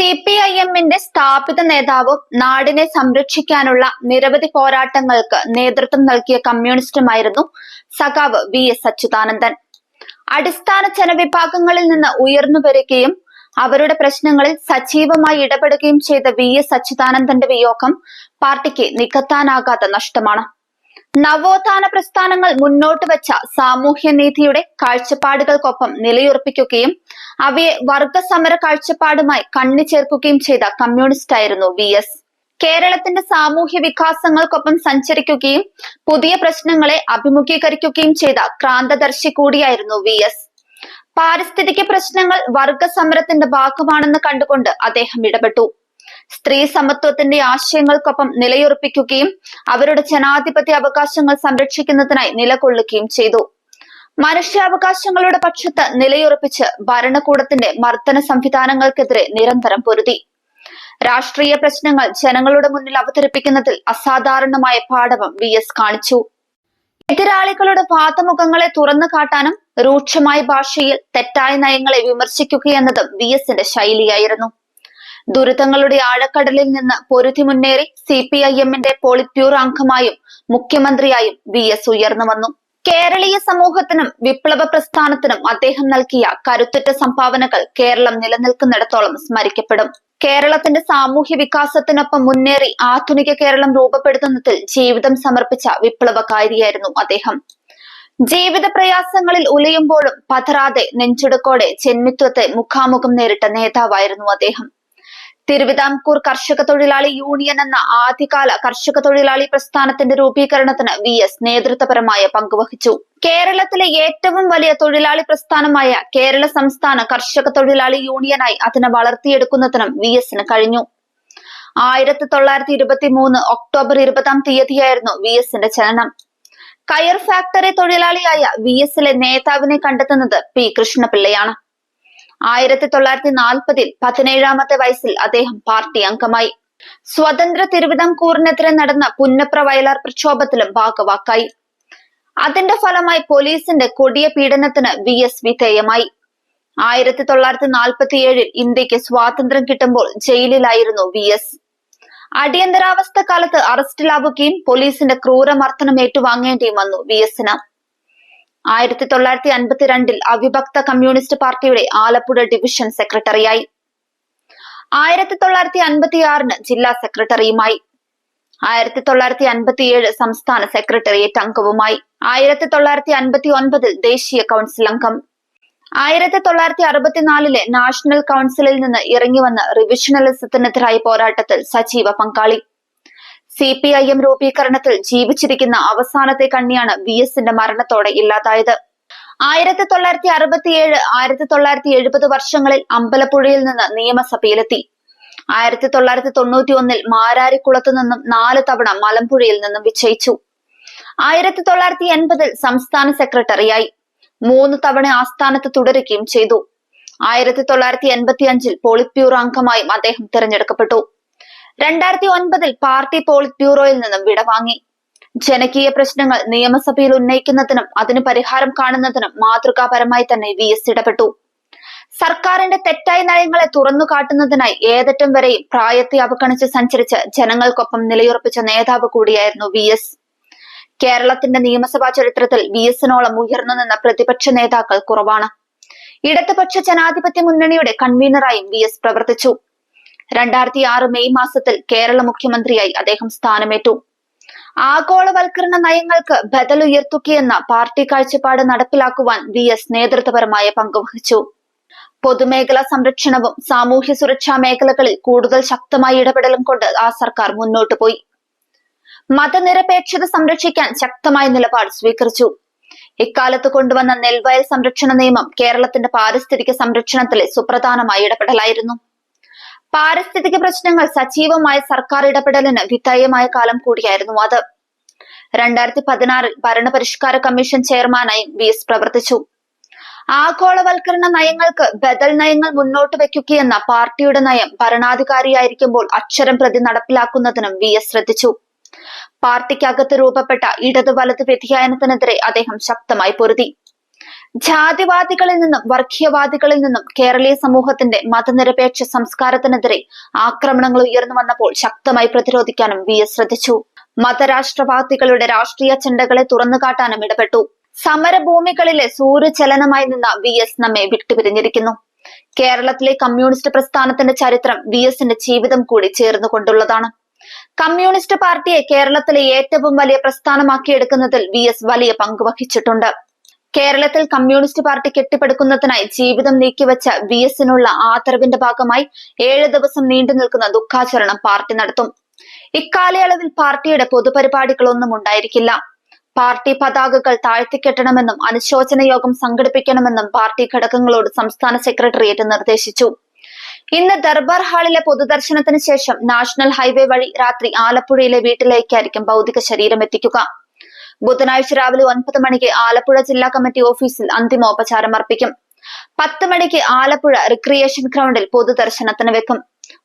C P I എമ്മിന്റെ സ്ഥാപിത നേതാവും നാടിനെ സംരക്ഷിക്കാനുള്ള നിരവധി പോരാട്ടങ്ങൾക്ക് നേതൃത്വം നൽകിയ കമ്മ്യൂണിസ്റ്റുമായിരുന്നു സഖാവ് വി എസ് അച്യുതാനന്ദൻ. അടിസ്ഥാന ജനവിഭാഗങ്ങളിൽ നിന്ന് ഉയർന്നു വരികയും അവരുടെ പ്രശ്നങ്ങളിൽ സജീവമായി ഇടപെടുകയും ചെയ്ത വി എസ് അച്യുതാനന്ദന്റെ വിയോഗം പാർട്ടിക്ക് നികത്താനാകാത്ത നഷ്ടമാണ്. നവോത്ഥാന പ്രസ്ഥാനങ്ങൾ മുന്നോട്ട് വെച്ച സാമൂഹ്യനീതിയുടെ കാഴ്ചപ്പാടുകൾക്കൊപ്പം നിലയുറപ്പിക്കുകയും അവയെ വർഗസമര കാഴ്ചപ്പാടുമായി കണ്ണി ചേർക്കുകയും ചെയ്ത കമ്മ്യൂണിസ്റ്റ് ആയിരുന്നു വി എസ്. കേരളത്തിന്റെ സാമൂഹ്യ വികാസങ്ങൾക്കൊപ്പം സഞ്ചരിക്കുകയും പുതിയ പ്രശ്നങ്ങളെ അഭിമുഖീകരിക്കുകയും ചെയ്ത ക്രാന്തദർശി കൂടിയായിരുന്നു വി എസ്. പാരിസ്ഥിതിക പ്രശ്നങ്ങൾ വർഗസമരത്തിന്റെ ഭാഗമാണെന്ന് കണ്ടുകൊണ്ട് അദ്ദേഹം ഇടപെട്ടു. സ്ത്രീ സമത്വത്തിന്റെ ആശയങ്ങൾക്കൊപ്പം നിലയുറപ്പിക്കുകയും അവരുടെ ജനാധിപത്യ അവകാശങ്ങൾ സംരക്ഷിക്കുന്നതിനായി നിലകൊള്ളുകയും ചെയ്തു. മനുഷ്യാവകാശങ്ങളുടെ പക്ഷത്ത് നിലയുറപ്പിച്ച് ഭരണകൂടത്തിന്റെ മർദ്ദന സംവിധാനങ്ങൾക്കെതിരെ നിരന്തരം പൊരുതി. രാഷ്ട്രീയ പ്രശ്നങ്ങൾ ജനങ്ങളുടെ മുന്നിൽ അവതരിപ്പിക്കുന്നതിൽ അസാധാരണമായ പാഠവം വി എസ് കാണിച്ചു. എതിരാളികളുടെ വാദമുഖങ്ങളെ തുറന്നു കാട്ടാനും രൂക്ഷമായ ഭാഷയിൽ തെറ്റായ നയങ്ങളെ വിമർശിക്കുകയെന്നതും വി എസിന്റെ ശൈലിയായിരുന്നു. ദുരിതങ്ങളുടെ ആഴക്കടലിൽ നിന്ന് പൊരുതി മുന്നേറി സി പി ഐ എമ്മിന്റെ പോളിറ്റ് ബ്യൂറോ അംഗമായും മുഖ്യമന്ത്രിയായും വി എസ് ഉയർന്നു വന്നു. കേരളീയ സമൂഹത്തിനും വിപ്ലവ പ്രസ്ഥാനത്തിനും അദ്ദേഹം നൽകിയ കരുത്തുറ്റ സംഭാവനകൾ കേരളം നിലനിൽക്കുന്നിടത്തോളം സ്മരിക്കപ്പെടും. കേരളത്തിന്റെ സാമൂഹ്യ വികാസത്തിനൊപ്പം മുന്നേറി ആധുനിക കേരളം രൂപപ്പെടുത്തുന്നതിൽ ജീവിതം സമർപ്പിച്ച വിപ്ലവകാരിയായിരുന്നു അദ്ദേഹം. ജീവിത പ്രയാസങ്ങളിൽ ഉലയുമ്പോഴും പതറാതെ നെഞ്ചുടുക്കോടെ ജന്മിത്വത്തെ മുഖാമുഖം നേരിട്ട നേതാവായിരുന്നു അദ്ദേഹം. തിരുവിതാംകൂർ കർഷക തൊഴിലാളി യൂണിയൻ എന്ന ആദ്യകാല കർഷക തൊഴിലാളി പ്രസ്ഥാനത്തിന്റെ രൂപീകരണത്തിന് വി എസ് നേതൃത്വപരമായ പങ്കുവഹിച്ചു. കേരളത്തിലെ ഏറ്റവും വലിയ തൊഴിലാളി പ്രസ്ഥാനമായ കേരള സംസ്ഥാന കർഷക തൊഴിലാളി യൂണിയനായി അതിനെ വളർത്തിയെടുക്കുന്നതിനും വി എസിന് കഴിഞ്ഞു. ആയിരത്തി തൊള്ളായിരത്തി ഇരുപത്തി മൂന്ന് ഒക്ടോബർ ഇരുപതാം തീയതിയായിരുന്നു വി എസിന്റെ ജനനം. കയർ ഫാക്ടറി തൊഴിലാളിയായ വി എസിലെ നേതാവിനെ കണ്ടെത്തുന്നത് പി കൃഷ്ണപിള്ളയാണ്. ആയിരത്തി തൊള്ളായിരത്തി നാൽപ്പതിൽ പതിനേഴാമത്തെ വയസ്സിൽ അദ്ദേഹം പാർട്ടി അംഗമായി. സ്വതന്ത്ര തിരുവിതാംകൂറിനെതിരെ നടന്ന പുന്നപ്ര വയലാർ പ്രക്ഷോഭത്തിലും ഭാഗവാക്കായി. അതിന്റെ ഫലമായി പോലീസിന്റെ കൊടിയ പീഡനത്തിന് വി എസ് വിധേയമായി. ആയിരത്തി തൊള്ളായിരത്തി നാൽപ്പത്തിയേഴിൽ ഇന്ത്യയ്ക്ക് സ്വാതന്ത്ര്യം കിട്ടുമ്പോൾ ജയിലിലായിരുന്നു വി എസ്. അടിയന്തരാവസ്ഥ കാലത്ത് അറസ്റ്റിലാവുകയും പോലീസിന്റെ ക്രൂരമർദ്ദനം ഏറ്റുവാങ്ങേണ്ടിയും വന്നു വി എസിന്. ആയിരത്തി തൊള്ളായിരത്തി അൻപത്തിരണ്ടിൽ അവിഭക്ത കമ്മ്യൂണിസ്റ്റ് പാർട്ടിയുടെ ആലപ്പുഴ ഡിവിഷൻ സെക്രട്ടറിയായി. ആയിരത്തി തൊള്ളായിരത്തി അൻപത്തിയാറിന് ജില്ലാ സെക്രട്ടറിയുമായി. ആയിരത്തി തൊള്ളായിരത്തി അൻപത്തിയേഴ് സംസ്ഥാന സെക്രട്ടേറിയറ്റ് അംഗവുമായി. ആയിരത്തി തൊള്ളായിരത്തി അൻപത്തി ഒൻപതിൽ ദേശീയ കൗൺസിൽ അംഗം. ആയിരത്തി തൊള്ളായിരത്തി അറുപത്തിനാലിലെ നാഷണൽ കൗൺസിലിൽ നിന്ന് ഇറങ്ങി വന്ന റിവിഷണലിസത്തിനെതിരായ പോരാട്ടത്തിൽ സജീവ പങ്കാളി. സി പി ഐ എം രൂപീകരണത്തിൽ ജീവിച്ചിരിക്കുന്ന അവസാനത്തെ കണ്ണിയാണ് വി എസിന്റെ മരണത്തോടെ ഇല്ലാതായത്. ആയിരത്തി തൊള്ളായിരത്തി അറുപത്തിയേഴ് ആയിരത്തി തൊള്ളായിരത്തി എഴുപത് വർഷങ്ങളിൽ അമ്പലപ്പുഴയിൽ നിന്ന് നിയമസഭയിലെത്തി. ആയിരത്തി തൊള്ളായിരത്തി തൊണ്ണൂറ്റി ഒന്നിൽ മാരാരിക്കുളത്തു നിന്നും നാല് തവണ മലമ്പുഴയിൽ നിന്നും വിജയിച്ചു. ആയിരത്തി തൊള്ളായിരത്തി എൺപതിൽ സംസ്ഥാന സെക്രട്ടറിയായി. മൂന്ന് തവണ ആസ്ഥാനത്ത് തുടരുകയും ചെയ്തു. ആയിരത്തി തൊള്ളായിരത്തി എൺപത്തി അഞ്ചിൽ ബ്യൂറോ അംഗമായും അദ്ദേഹം തിരഞ്ഞെടുക്കപ്പെട്ടു. രണ്ടായിരത്തി ഒൻപതിൽ പാർട്ടി പോളിറ്റ് ബ്യൂറോയിൽ നിന്നും വിടവാങ്ങി ജനകീയ പ്രശ്നങ്ങൾ നിയമസഭയിൽ ഉന്നയിക്കുന്നതിനും അതിന് പരിഹാരം കാണുന്നതിനും മാതൃകാപരമായി തന്നെ വി എസ് ഇടപെട്ടു. സർക്കാരിന്റെ തെറ്റായ നയങ്ങളെ തുറന്നു കാട്ടുന്നതിനായി ഏതറ്റം വരെയും പ്രായത്തെ അവഗണിച്ച് സഞ്ചരിച്ച് ജനങ്ങൾക്കൊപ്പം നിലയുറപ്പിച്ച നേതാവ് കൂടിയായിരുന്നു വി എസ്. കേരളത്തിന്റെ നിയമസഭാ ചരിത്രത്തിൽ വി എസിനോളം ഉയർന്നു നിന്ന പ്രതിപക്ഷ നേതാക്കൾ കുറവാണ്. ഇടതുപക്ഷ ജനാധിപത്യ മുന്നണിയുടെ കൺവീനറായും വി എസ് പ്രവർത്തിച്ചു. രണ്ടായിരത്തി ആറ് മെയ് മാസത്തിൽ കേരള മുഖ്യമന്ത്രിയായി അദ്ദേഹം സ്ഥാനമേറ്റു. ആഗോളവൽക്കരണ നയങ്ങൾക്ക് ബദലുയർത്തുകയെന്ന പാർട്ടി കാഴ്ചപ്പാട് നടപ്പിലാക്കുവാൻ വി എസ് നേതൃത്വപരമായ പങ്കുവഹിച്ചു പൊതുമേഖലാ സംരക്ഷണവും സാമൂഹ്യ സുരക്ഷാ മേഖലകളിൽ കൂടുതൽ ശക്തമായ ഇടപെടലും കൊണ്ട് ആ സർക്കാർ മുന്നോട്ട് പോയി. മതനിരപേക്ഷത സംരക്ഷിക്കാൻ ശക്തമായ നിലപാട് സ്വീകരിച്ചു. ഇക്കാലത്ത് കൊണ്ടുവന്ന നെൽവയൽ സംരക്ഷണ നിയമം കേരളത്തിന്റെ പാരിസ്ഥിതിക സംരക്ഷണത്തിലെ സുപ്രധാനമായ ഇടപെടലായിരുന്നു. പാരിസ്ഥിതിക പ്രശ്നങ്ങൾ സജീവമായ സർക്കാർ ഇടപെടലിന് വിധേയമായ കാലം കൂടിയായിരുന്നു അത്. രണ്ടായിരത്തി പതിനാറിൽ ഭരണപരിഷ്കാര കമ്മീഷൻ ചെയർമാനായി വി എസ് പ്രവർത്തിച്ചു. ആഗോളവൽക്കരണ നയങ്ങൾക്ക് ബദൽ നയങ്ങൾ മുന്നോട്ട് വെക്കുകയെന്ന പാർട്ടിയുടെ നയം ഭരണാധികാരിയായിരിക്കുമ്പോൾ അക്ഷരം പ്രതി നടപ്പിലാക്കുന്നതിനും വി എസ് ശ്രദ്ധിച്ചു. പാർട്ടിക്കകത്ത് രൂപപ്പെട്ട ഇടത് വലത് വ്യതിയാനത്തിനെതിരെ അദ്ദേഹം ശക്തമായി പൊരുതി. ജാതിവാദികളിൽ നിന്നും വർഗീയവാദികളിൽ നിന്നും കേരളീയ സമൂഹത്തിന്റെ മതനിരപേക്ഷ സംസ്കാരത്തിനെതിരെ ആക്രമണങ്ങൾ ഉയർന്നു വന്നപ്പോൾ ശക്തമായി പ്രതിരോധിക്കാനും വി എസ് ശ്രദ്ധിച്ചു. മതരാഷ്ട്രവാദികളുടെ രാഷ്ട്രീയ ചെണ്ടകളെ തുറന്നുകാട്ടാനും ഇടപെട്ടു. സമരഭൂമികളിലെ സൂര്യചലനമായി നിന്ന വി എസ് നമ്മെ വിട്ടുപിരിഞ്ഞിരിക്കുന്നു. കേരളത്തിലെ കമ്മ്യൂണിസ്റ്റ് പ്രസ്ഥാനത്തിന്റെ ചരിത്രം വി എസിന്റെ ജീവിതം കൂടി ചേർന്നുകൊണ്ടുള്ളതാണ്. കമ്മ്യൂണിസ്റ്റ് പാർട്ടിയെ കേരളത്തിലെ ഏറ്റവും വലിയ പ്രസ്ഥാനമാക്കിയെടുക്കുന്നതിൽ വി എസ് വലിയ പങ്ക് വഹിച്ചിട്ടുണ്ട്. കേരളത്തിൽ കമ്മ്യൂണിസ്റ്റ് പാർട്ടി കെട്ടിപ്പടുക്കുന്നതിനായി ജീവിതം നീക്കിവെച്ച വി എസിനുള്ള ആദരവിന്റെ ഭാഗമായി ഏഴ് ദിവസം നീണ്ടു നിൽക്കുന്ന ദുഃഖാചരണം പാർട്ടി നടത്തും. ഇക്കാലയളവിൽ പാർട്ടിയുടെ പൊതുപരിപാടികളൊന്നും ഉണ്ടായിരിക്കില്ല. പാർട്ടി പതാകകൾ താഴ്ത്തിക്കെട്ടണമെന്നും അനുശോചന യോഗം സംഘടിപ്പിക്കണമെന്നും പാർട്ടി ഘടകങ്ങളോട് സംസ്ഥാന സെക്രട്ടേറിയറ്റ് നിർദ്ദേശിച്ചു. ഇന്ന് ദർബാർ ഹാളിലെ പൊതുദർശനത്തിന് ശേഷം നാഷണൽ ഹൈവേ വഴി രാത്രി ആലപ്പുഴയിലെ വീട്ടിലേക്കായിരിക്കും ഭൗതിക ശരീരം എത്തിക്കുക. ബുധനാഴ്ച രാവിലെ ഒൻപത് മണിക്ക് ആലപ്പുഴ ജില്ലാ കമ്മിറ്റി ഓഫീസിൽ അന്തിമോപചാരം അർപ്പിക്കും. പത്ത് മണിക്ക് ആലപ്പുഴ റിക്രിയേഷൻ ഗ്രൗണ്ടിൽ പൊതുദർശനത്തിന് വെക്കും.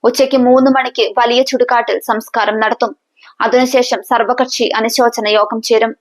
ഉച്ചയ്ക്ക് മൂന്ന് മണിക്ക് വലിയ ചുടുകാട്ടിൽ സംസ്കാരം നടത്തും. അതിനുശേഷം സർവകക്ഷി അനുശോചന യോഗം ചേരും.